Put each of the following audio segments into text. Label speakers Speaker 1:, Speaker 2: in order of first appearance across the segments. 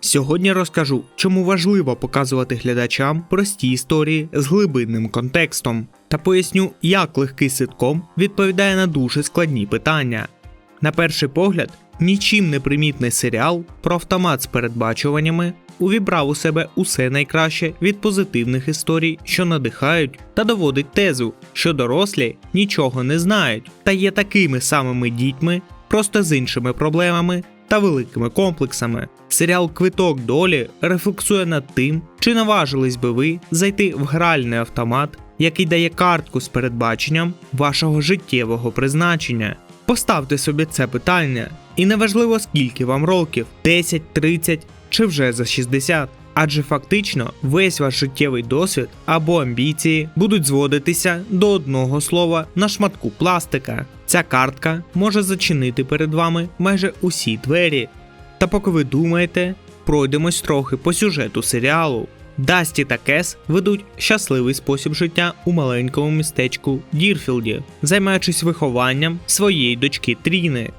Speaker 1: Сьогодні розкажу, чому важливо показувати глядачам прості історії з глибинним контекстом, та поясню, як легкий ситком відповідає на дуже складні питання. На перший погляд, нічим не примітний серіал про автомат з передбачуваннями увібрав у себе усе найкраще від позитивних історій, що надихають, та доводить тезу, що дорослі нічого не знають та є такими самими дітьми, просто з іншими проблемами та великими комплексами. Серіал Квиток долі рефлексує над тим, чи наважились би ви зайти в гральний автомат, який дає картку з передбаченням вашого життєвого призначення. Поставте собі це питання, і неважливо скільки вам років 10, 30 чи вже за 60. Адже фактично весь ваш життєвий досвід або амбіції будуть зводитися до одного слова на шматку пластика. Ця картка може зачинити перед вами майже усі двері. Та поки ви думаєте, пройдемось трохи по сюжету серіалу. Дасті та Кес ведуть щасливий спосіб життя у маленькому містечку Дірфілді, займаючись вихованням своєї дочки Тріни.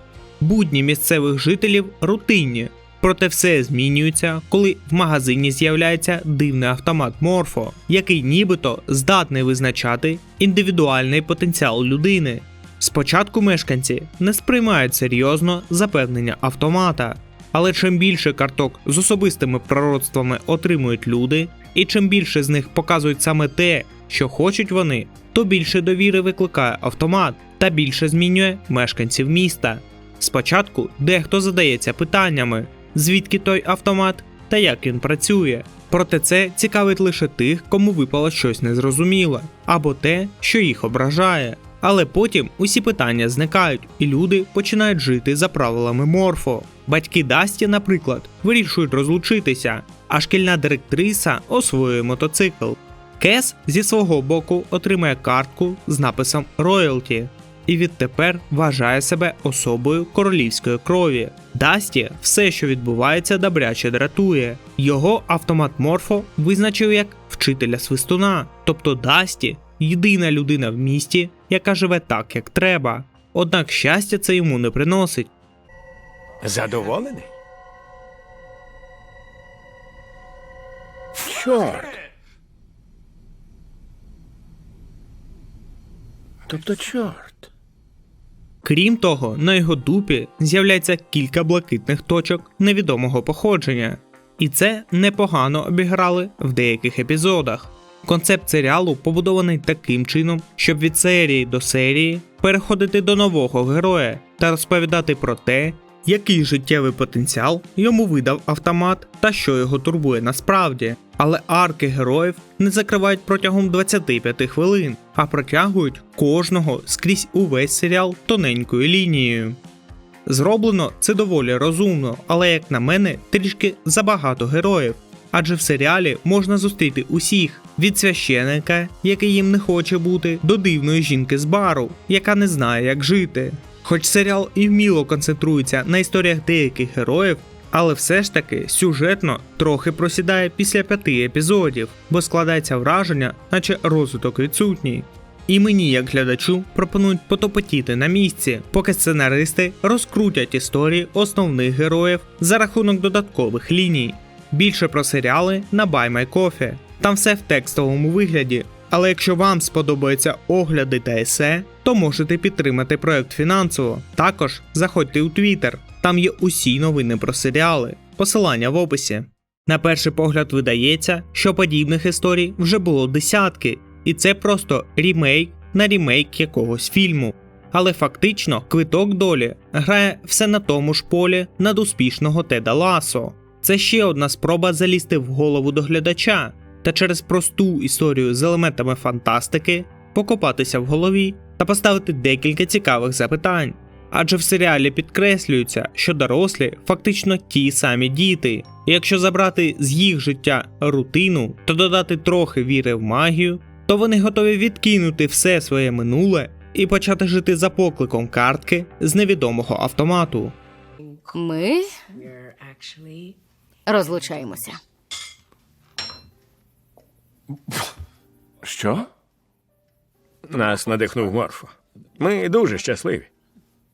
Speaker 1: Будні місцевих жителів рутинні, проте все змінюється, коли в магазині з'являється дивний автомат Морфо, який нібито здатний визначати індивідуальний потенціал людини. Спочатку мешканці не сприймають серйозно запевнення автомата, але чим більше карток з особистими пророцтвами отримують люди, і чим більше з них показують саме те, що хочуть вони, то більше довіри викликає автомат та більше змінює мешканців міста. Спочатку дехто задається питаннями, звідки той автомат та як він працює. Проте це цікавить лише тих, кому випало щось незрозуміле, або те, що їх ображає. Але потім усі питання зникають, і люди починають жити за правилами морфо. Батьки Дасті, наприклад, вирішують розлучитися, а шкільна директриса освоює мотоцикл. Кес зі свого боку отримує картку з написом Роялті і відтепер вважає себе особою королівської крові. Дасті все, що відбувається, добряче дратує. Його автомат Морфо визначив як вчителя свистуна, тобто Дасті єдина людина в місті, яка живе так, як треба. Однак щастя це йому не приносить.
Speaker 2: Задоволений? Чорт. Тобто чорт.
Speaker 1: Крім того, на його дупі з'являється кілька блакитних точок невідомого походження, і це непогано обіграли в деяких епізодах. Концепт серіалу побудований таким чином, щоб від серії до серії переходити до нового героя та розповідати про те, який життєвий потенціал йому видав автомат та що його турбує насправді. Але арки героїв не закривають протягом 25 хвилин, а протягують кожного скрізь увесь серіал тоненькою лінією. Зроблено це доволі розумно, але, як на мене, трішки забагато героїв. Адже в серіалі можна зустріти усіх від священика, який їм не хоче бути, до дивної жінки з бару, яка не знає, як жити. Хоч серіал і вміло концентрується на історіях деяких героїв, але все ж таки сюжетно трохи просідає після п'яти епізодів, бо складається враження, наче розвиток відсутній. І мені, як глядачу, пропонують потопотіти на місці, поки сценаристи розкрутять історії основних героїв за рахунок додаткових ліній. Більше про серіали на Buy My Coffee. Там все в текстовому вигляді. Але якщо вам сподобаються огляди та есе, то можете підтримати проект фінансово. Також заходьте у Twitter, там є усі новини про серіали. Посилання в описі. На перший погляд видається, що подібних історій вже було десятки, і це просто рімейк на рімейк якогось фільму. Але фактично квиток долі грає все на тому ж полі надуспішного Теда Ласо. Це ще одна спроба залізти в голову до глядача та через просту історію з елементами фантастики покопатися в голові та поставити декілька цікавих запитань. Адже в серіалі підкреслюється, що дорослі фактично ті самі діти, і якщо забрати з їх життя рутину та додати трохи віри в магію, то вони готові відкинути все своє минуле і почати жити за покликом картки з невідомого автомату.
Speaker 3: Ми розлучаємося.
Speaker 2: Що? Нас надихнув Морфо. Ми дуже щасливі.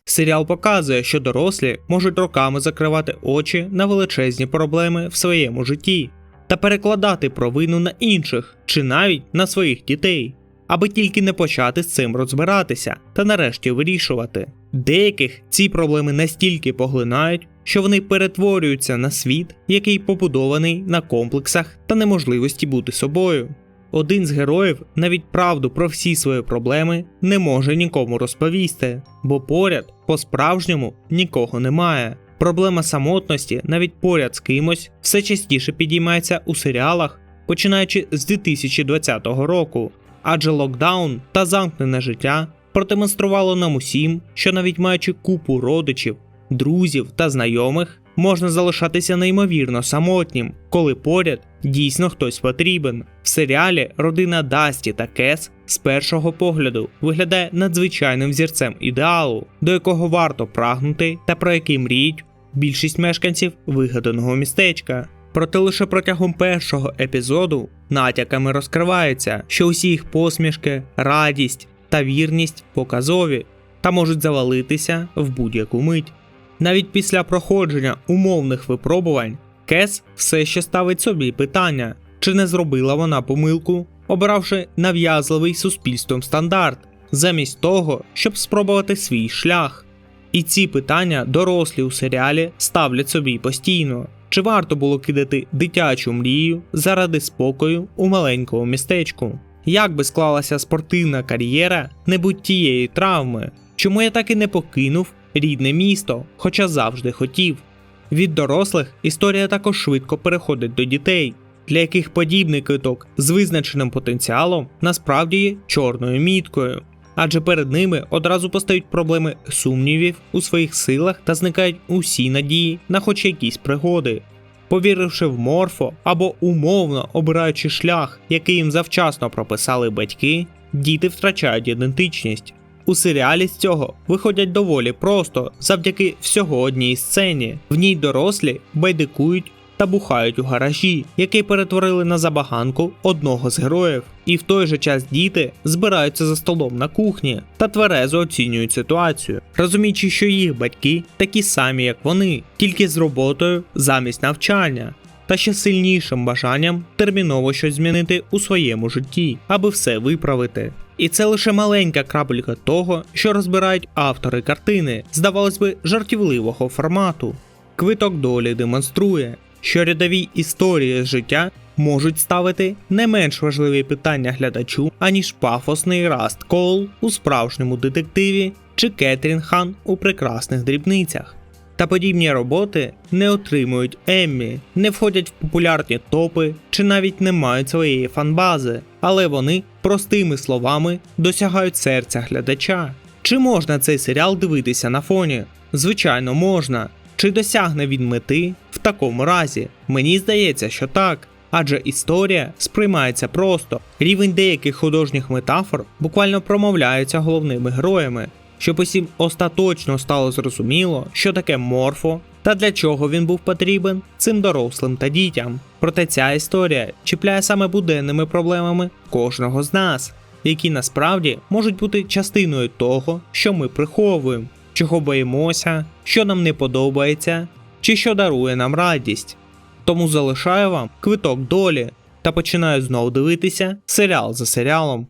Speaker 1: Серіал показує, що дорослі можуть роками закривати очі на величезні проблеми в своєму житті та перекладати провину на інших чи навіть на своїх дітей, аби тільки не почати з цим розбиратися та нарешті вирішувати. Деяких ці проблеми настільки поглинають, що вони перетворюються на світ, який побудований на комплексах та неможливості бути собою. Один з героїв навіть правду про всі свої проблеми не може нікому розповісти, бо поряд по-справжньому нікого немає. Проблема самотності навіть поряд з кимось все частіше підіймається у серіалах, починаючи з 2020 року, адже локдаун та замкнене життя продемонструвало нам усім, що навіть маючи купу родичів, друзів та знайомих, можна залишатися неймовірно самотнім, коли поряд дійсно хтось потрібен. В серіалі родина Дасті та Кес з першого погляду виглядає надзвичайним зірцем ідеалу, до якого варто прагнути та про який мріють більшість мешканців вигаданого містечка. Проте лише протягом першого епізоду натяками розкривається, що усі їх посмішки, радість та вірність показові та можуть завалитися в будь-яку мить. Навіть після проходження умовних випробувань Кес все ще ставить собі питання, чи не зробила вона помилку, обравши нав'язливий суспільством стандарт, замість того, щоб спробувати свій шлях. І ці питання дорослі у серіалі ставлять собі постійно. Чи варто було кидати дитячу мрію заради спокою у маленькому містечку? Як би склалася спортивна кар'єра, не будь тієї травми? Чому я так і не покинув рідне місто, хоча завжди хотів? Від дорослих історія також швидко переходить до дітей, для яких подібний квиток з визначеним потенціалом насправді є чорною міткою. Адже перед ними одразу постають проблеми сумнівів у своїх силах та зникають усі надії на хоч якісь пригоди. Повіривши в морфо або умовно обираючи шлях, який їм завчасно прописали батьки, діти втрачають ідентичність. У серіалі з цього виходять доволі просто завдяки всього одній сцені. В ній дорослі байдикують та бухають у гаражі, який перетворили на забаганку одного з героїв. І в той же час діти збираються за столом на кухні та тверезо оцінюють ситуацію, розуміючи, що їх батьки такі самі, як вони, тільки з роботою замість навчання. Та ще сильнішим бажанням терміново щось змінити у своєму житті, аби все виправити. І це лише маленька крапелька того, що розбирають автори картини, здавалось би, жартівливого формату. Квиток долі демонструє, що рядові історії життя можуть ставити не менш важливі питання глядачу, аніж пафосний Раст Кол у справжньому детективі чи Кетрін Хан у прекрасних дрібницях. Та подібні роботи не отримують Еммі, не входять в популярні топи чи навіть не мають своєї фанбази, але вони простими словами досягають серця глядача. Чи можна цей серіал дивитися на фоні? Звичайно, можна. Чи досягне він мети в такому разі? Мені здається, що так. Адже історія сприймається просто. Рівень деяких художніх метафор буквально промовляється головними героями, щоб усім остаточно стало зрозуміло, що таке морфо та для чого він був потрібен цим дорослим та дітям. Проте ця історія чіпляє саме буденними проблемами кожного з нас, які насправді можуть бути частиною того, що ми приховуємо, чого боїмося, що нам не подобається, чи що дарує нам радість. Тому залишаю вам квиток долі та починаю знову дивитися серіал за серіалом.